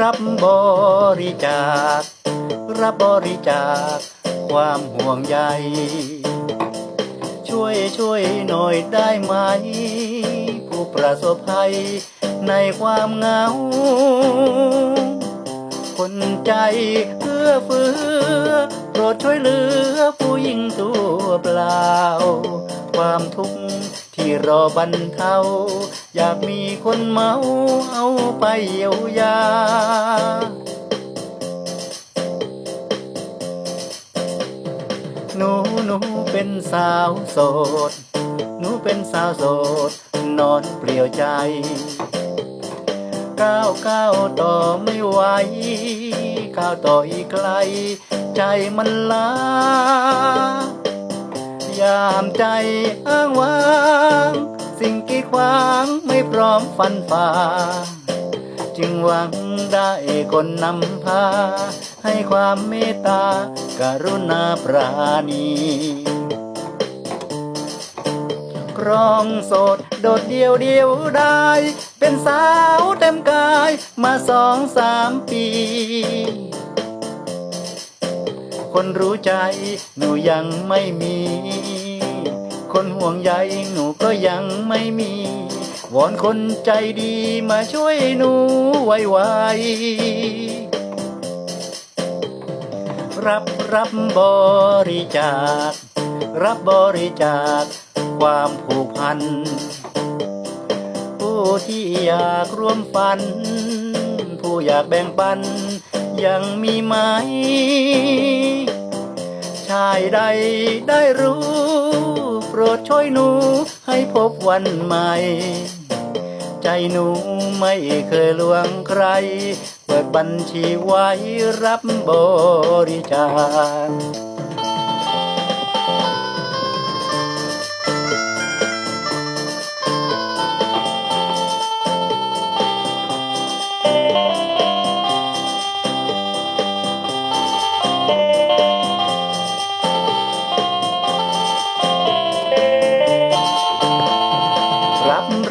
รับริจาค รับบริจาค ความห่วงใย ช่วยช่วยหน่อยได้ไหม ผู้ประสบภัยในความเหงา คนใจเอื้อเฟื้อโปรดช่วยเหลือผู้หญิงตัวเปล่า ความทุกข์ที่รอบรรเทาอยากมีคนเมาเอาไปเยียวยาหนูหนูเป็นสาวโสด หนูเป็นสาวโสด นอนเปลี่ยวใจ ก้าวก้าวต่อไม่ไหวก้าวต่ออีกไกล ใจมันล้า ยามใจอ้างว้าง สิ่งกีดขวางไม่พร้อมฟันฝ่า จึงหวังได้คนนำพา ให้ความเมตตากรุณาปราณีครองโสดโดดเดียวเดียวได้ เป็นสาวเต็มกายมาสองสามปี คนรู้ใจ หนูยังไม่มี คนห่วงใยหนูก็ยังไม่มี วอนคนใจดีมาช่วยหนูไวๆรับรับบริจาค รับบริจาค ความผูกพัน ผู้ที่อยากร่วมฝัน ผู้อยากแบ่งปัน ยังมีไหม ชายใดได้รู้ โปรดช่วยหนูให้พบวันใหม่ ใจหนูไม่เคยลวงใคร เปิดบัญชีไว้รับบริจาค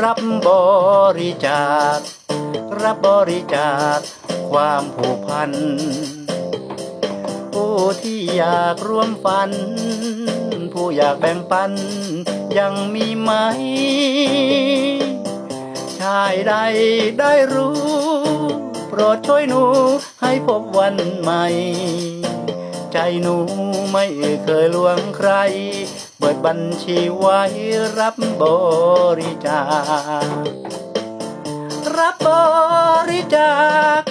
รับบบริจาค รับบริจาค ความผูกพัน ผู้ที่อยากร่วมฝัน ผู้อยากแบ่งปัน ยังมีไหม ชายใดได้รู้ โปรดช่วยหนูให้พบวันใหม่ ใจหนูไม่เคยลวงใคร เปิดบัญชีไว้รับบริจาครับบริจาค